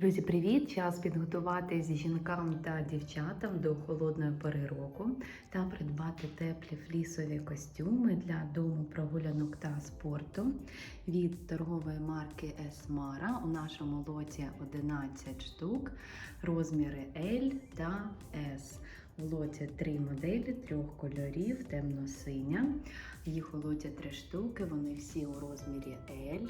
Друзі, привіт! Час підготуватись жінкам та дівчатам до холодної пори року та придбати теплі флісові костюми для дому прогулянок та спорту від торгової марки Esmara. У нашому лоті 11 штук, розміри L та S. В лоті три моделі трьох кольорів, темно-синя. Їх у лоті три штуки, вони всі у розмірі L.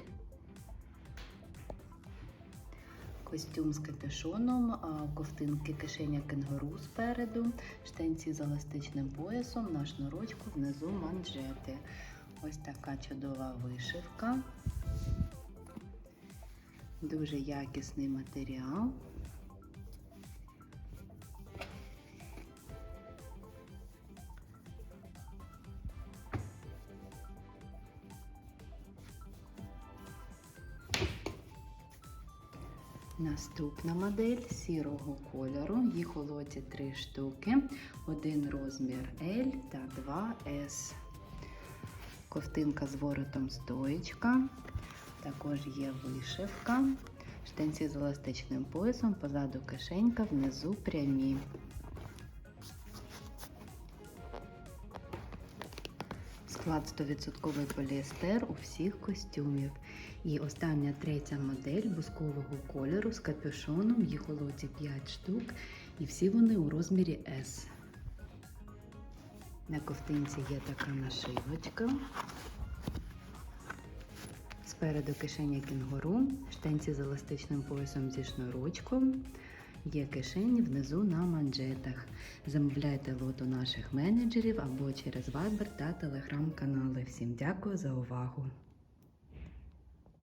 Костюм з капюшоном, ковтинки кишеня кенгуру спереду, штанці з еластичним поясом, на шнурочку, внизу манжети. Ось така чудова вишивка. Дуже якісний матеріал. Наступна модель сірого кольору. Їх у лоті три штуки. Один розмір L та 2S. Ковтинка з воротом стоєчка. Також є вишивка. Штанці з еластичним поясом, позаду кишенька, внизу прямі. Склад 100% поліестер у всіх костюмів. І остання третя модель бускового кольору з капюшоном. Їх у лоті 5 штук. І всі вони у розмірі S. На ковтинці є така нашивочка. Спереду кишеня кінгуру, штанці з еластичним поясом зі шнурочком. Є кишені внизу на манжетах. Замовляйте лоту наших менеджерів або через Viber та телеграм-канали. Всім дякую за увагу!